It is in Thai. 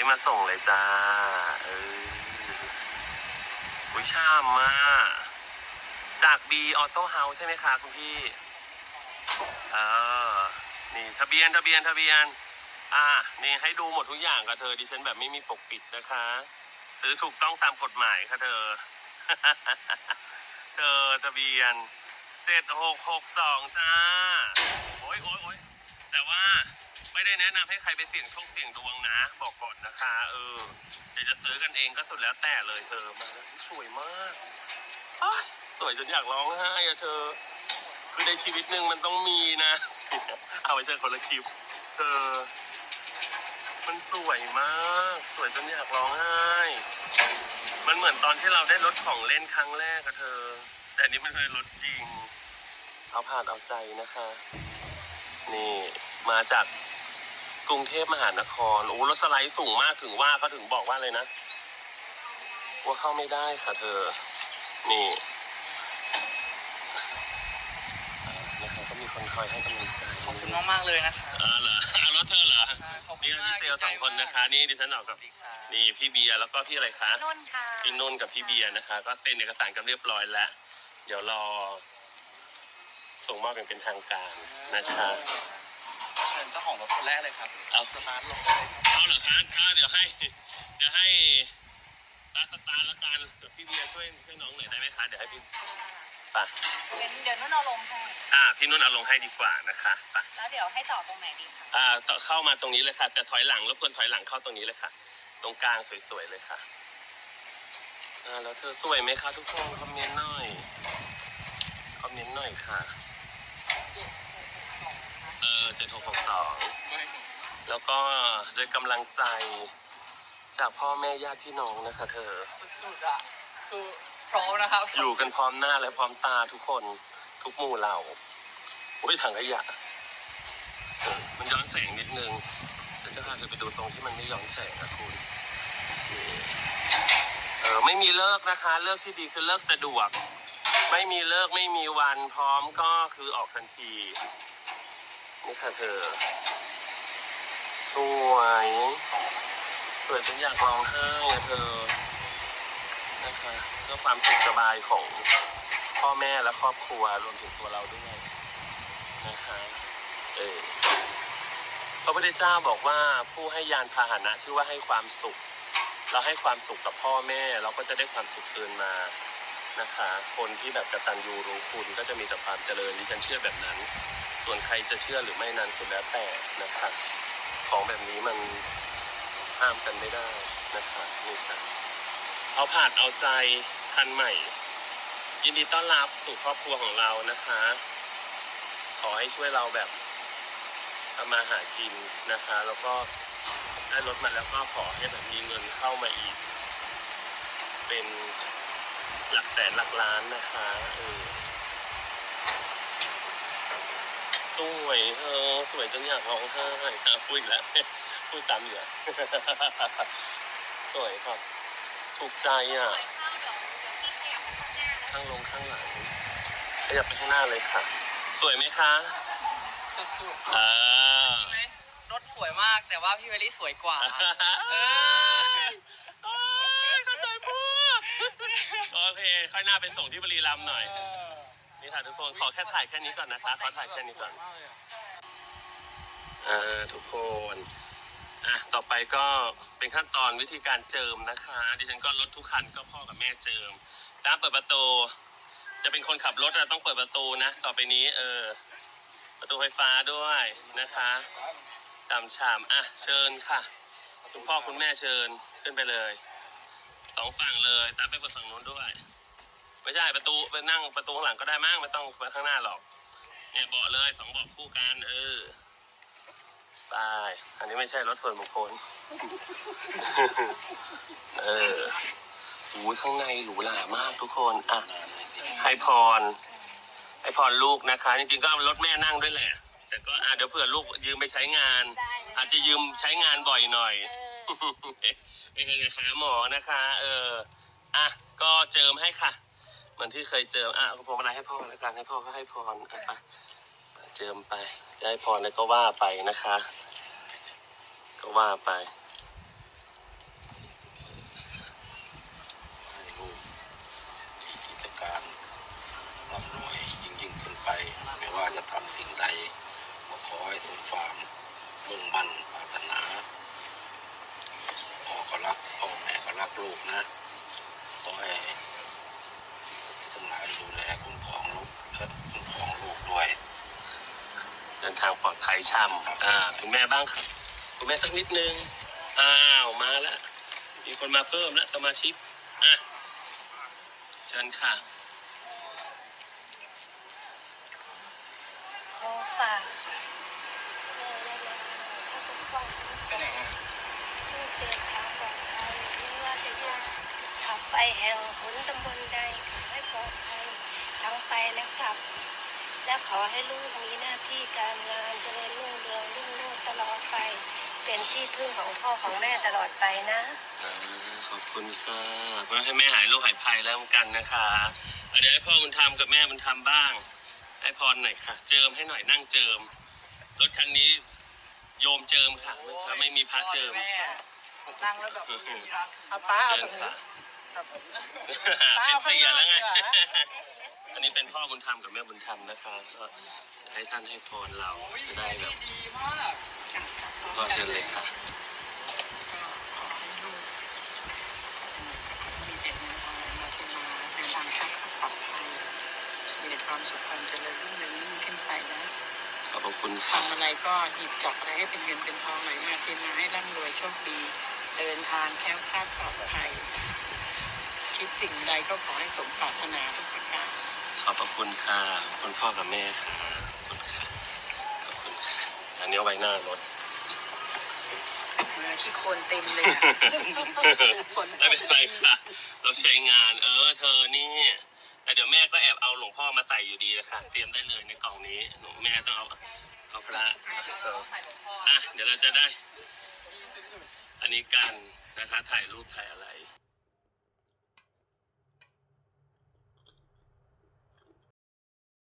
ส์มาส่งเลยจ้า เอออุ้ยชามมากจากบีออโต้เฮาส์ใช่ไหมคะคุณพี่ เออ นี่ทะเบียนทะเบียนทะเบียน อ่า นี่ให้ดูหมดทุกอย่างกับเธอดิฉันแบบไม่มีปกปิดนะคะ ซื้อถูกต้องตามกฎหมายค่ะเธอ เธอทะเบียนเจ็ดหกหกสองจ้า โอ้ยโอ้ยโอ้ยแต่ว่า ไม่ได้แนะนำให้ใครไปเสี่ยงโชคเสี่ยงดวงนะ บอกก่อนนะคะ เออเดี๋ยวจะซื้อกันเองก็สุดแล้วแต่เลยเธอมาแล้วสวยมากอ้ายสวยจนอยากร้องไห้อะเธอ คือในชีวิตหนึ่งมันต้องมีนะ เอาไปใช่คนละคลิปเธอมันสวยมาก สวยจนอยากร้องไห้ มันเหมือนตอนที่เราได้รถของเล่นครั้งแรกอะเธอ แต่อันนี้มันเป็นรถจริง เอาผ่านเอาใจนะคะ นี่มาจาก กรุงเทพมหานครโอ้รถสไลด์สูงมากถึงว่าก็ถึงบอกว่าเลยนะ ว่าเข้าไม่ได้ค่ะเธอ นี่อ่านะคะก็มีคนคอยให้กำลังใจขอบคุณมากๆเลยนะคะอ่าเหรออ่ารถเธอเหรอขอบคุนี่ณก็มาพี่กเซลลสองคนนะคะ นี่ดิฉันออกสกัวับสดีค่ะนี่พี่เบียร์แล้วก็พี่อะไรคะนุ่นค่ะพี่นุ่นกับพี่เบียร์นะคะ ก็เซ็นเอกสารกันเรียบร้อยแล้ว เดี๋ยวรอ ส่งมอบอย่างเป็นทางการนะคะ เชิญเจ้าของรถคนแรกเลยครับเอาสตาร์ทรถเลยครับเอาเหรอคะอ่าเดี๋ยวให้ เดี๋ยวให้ตาสตาร์ละกันเดี๋ยวพี่เบียร์ช่วยช่วยน้องหน่อยได้ไหมคะ เดี๋ยวให้พี่ไป่ะเป็นเดี๋ยวนุ่นเอาลงให้อ่า พี่นุ่นเอาลงให้ดีกว่านะคะไป่ะแล้วเดี๋ยวให้ต่อตรงไหนดีคะอ่าต่อเข้ามาตรงนี้เลยค่ะ แต่ถอยหลังรบกวนถอยหลังเข้าตรงนี้เลยค่ะ ตรงกลางสวยๆเลยค่ะ อ่า แล้วเธอสวยไหมคะทุกคน คอมเมนต์หน่อย คอมเมนต์หน่อยค่ะ เออเจ็ดหกหกสองแล้วก็ด้วยกำลังใจจากพ่อแม่ญาติพี่น้องนะคะเธอ สุดๆอะคือพร้อมนะครับอยู่กันพร้อมหน้าและพร้อมตาทุกคนทุกหมู่เหล่าโอ้ยถังขยะเออมันย้อนแสงนิดนึงฉันจะพาเธอไปดูตรงที่มันไม่ย้อนแสงนะคุณนี่เออไม่มีเลิกนะคะ เลิกที่ดีคือเลิกสะดวก ไม่มีเลิกไม่มีวันพร้อมก็คือออกทันที นี่ค่ะเธอ สวย สวยจนอยากร้องไห้อะเธอ นะคะเพื่อความสุขสบายของพ่อแม่และครอบครัวรวมถึงตัวเราด้วยนะคะเออพระพุทธเจ้าบอกว่าผู้ให้ยานพาหนะชื่อว่าให้ความสุข เราให้ความสุขกับพ่อแม่ เราก็จะได้ความสุขคืนมานะคะ คนที่แบบกระตัญญูรู้คุณก็จะมีแต่ความเจริญดิฉันเชื่อแบบนั้น ส่วนใครจะเชื่อหรือไม่นั้นสุดแล้วแต่นะคะของแบบนี้มันห้ามกันไม่ได้นะคะนี่ค่ะเอาผ่านเอาใจคันใหม่ ยินดีต้อนรับสู่ครอบครัวของเรานะคะ ขอให้ช่วยเราแบบทำมาหากินนะคะ แล้วก็ได้รถมาแล้วก็ขอให้แบบมีเงินเข้ามาอีก เป็นหลักแสนหลักล้านนะคะเออ สวยเธอสวยจนอยากร้องไห้อะพูดอีกแล้วพูดตามเหลือสวยครับ ถูกใจอะข้างลงข้างหลังขยับไปข้างหน้าเลยค่ะ สวยไหมคะสุดอ่าๆจริงไหมรถสวยมากแต่ว่าพี่เวลี่สวยกว่าเออโอ้ยเข้าใจพูดโอเค ค่อยหน้าไปส่งที่บุรีรัมย์หน่อย นี่ค่ะทุกคนขอแค่ถ่ายแค่นี้ก่อนนะคะขอถ่ายแค่นี้ก่อนอ่าทุกคนอะต่อไปก็เป็นขั้นตอนวิธีการเจิมนะคะ ดิฉันก็รถทุกคันก็พ่อกับแม่เจิมตามเปิดประตู จะเป็นคนขับรถอะต้องเปิดประตูนะ ต่อไปนี้เออ ประตูไฟฟ้าด้วยนะคะตามชามอะเชิญค่ะ คุณพ่อคุณแม่เชิญขึ้นไปเลยสองฝั่งเลยตามไปเปิดฝั่งนู้นด้วย ไม่ใช่ประตูไปนั่งประตูข้างหลังก็ได้มั้งไม่ต้องไปข้างหน้าหรอก เนี่ยเบาะเลยสองเบาะคู่กันเออไปอันนี้ไม่ใช่รถส่วนบุคคล เออหูข้างในหรูหรามากทุกคนอะให้พรให้พรลูกนะคะ จริงๆก็เอารถแม่นั่งด้วยแหละ แต่ก็อะเดี๋ยวเผื่อลูกยืมไปใช้งานได้เลยอาจจะยืมใช้งานบ่อยหน่อยเออไปหาหมอนะคะ เอออะก็เจิมให้ค่ะ หมือนที่เคยเจออะพวงมาลัยให้พ่อแล้วกันให้พ่อก็ให้พรอะไปเจิมไปได้พรแล้วก็ว่าไปนะคะ ก็ว่าไปให้ลูกมีกิจการร่ำรวยยิ่งยิ่งขึ้นไป ไม่ว่าจะทำสิ่งใดก็ขอให้สมความมุ่งมั่นปานาพ่อก็รักพ่อแมก็รักลูกนะางปช่ำอ่าคุณแม่บ้างครับคุณแม่สักนิดนึงอ้าวมาแล้วมีคนมาเพิ่มแล้วสมาชิกอะเชิญค่ะขอฝากแม่และแม่ถ้าต้องไปไหนอะลูกเดินทางปลอดภัยไม่ว่าจะอยู่ขับไปแห่งหนตำบลใดขอให้ปลอดภัยทั้งไปและกลับ และขอให้ลูกมีหน้าที่การงานเจริญรุ่งเรืองรุ่งโรจน์ตลอดไป เป็นที่พึ่งของพ่อของแม่ตลอดไปนะ อ่าขอบคุณค่ะเพื่อให้แม่หายโรคหายภัยแล้วกันนะคะอะเดี๋ยวให้พ่อบุญธรรมกับแม่บุญธรรมบ้าง ให้พรหน่อยค่ะ เจิมให้หน่อยนั่งเจิม รถคันนี้โยมเจิมค่ะถ้าไม่มีพระเจิมแม่นั่งแล้วแบบมีรัก เอาป้าเอาเชิญตรงนี้ค่ะป้าเป็นเอาข้างเสียหน้าแล้วไงดีกว่า อันนี้เป็นพ่อบุญธรรมกับแม่บุญธรรมนะคะก็ให้ท่านให้พรเราจะได้แบบดีมากพ่อเชิญเลยค่ะมีแต่เงินทองมาที่มาเดินทางข้ามปลอดภัยมีแต่ความสุขความเจริญรุ่งเรืองยิ่งขึ้นไปนะขอบพระคุณค่ะทำอะไรก็หยิบจับอะไรให้เป็นเงินเป็นทองไหลมาเทมาให้ร่ำรวยโชคดี เดินทางแคล้วคลาดปลอดภัยคิดสิ่งใดก็ขอให้สมปรารถนาทุกประการ ขอบพระคุณค่ะขอบคุณพ่อกับแม่ค่ะขอบคุณค่ะขอบคุณค่ะอันนี้เอาไว้หน้ารถมาที่โคนเต็มเลยอะไม่เป็นไรค่ะ เราใช้งาน เออ เธอนี่แต่เดี๋ยวแม่ก็แอบเอาหลวงพ่อมาใส่อยู่ดีนะคะเตรียมได้เลยในกล่องนี้หนูแม่ต้องเอาเอาพระเสิร์ฟใส่หลวงพ่ออะเดี๋ยวเราจะได้ อันนี้กันนะคะ ถ่ายรูปถ่ายอะไร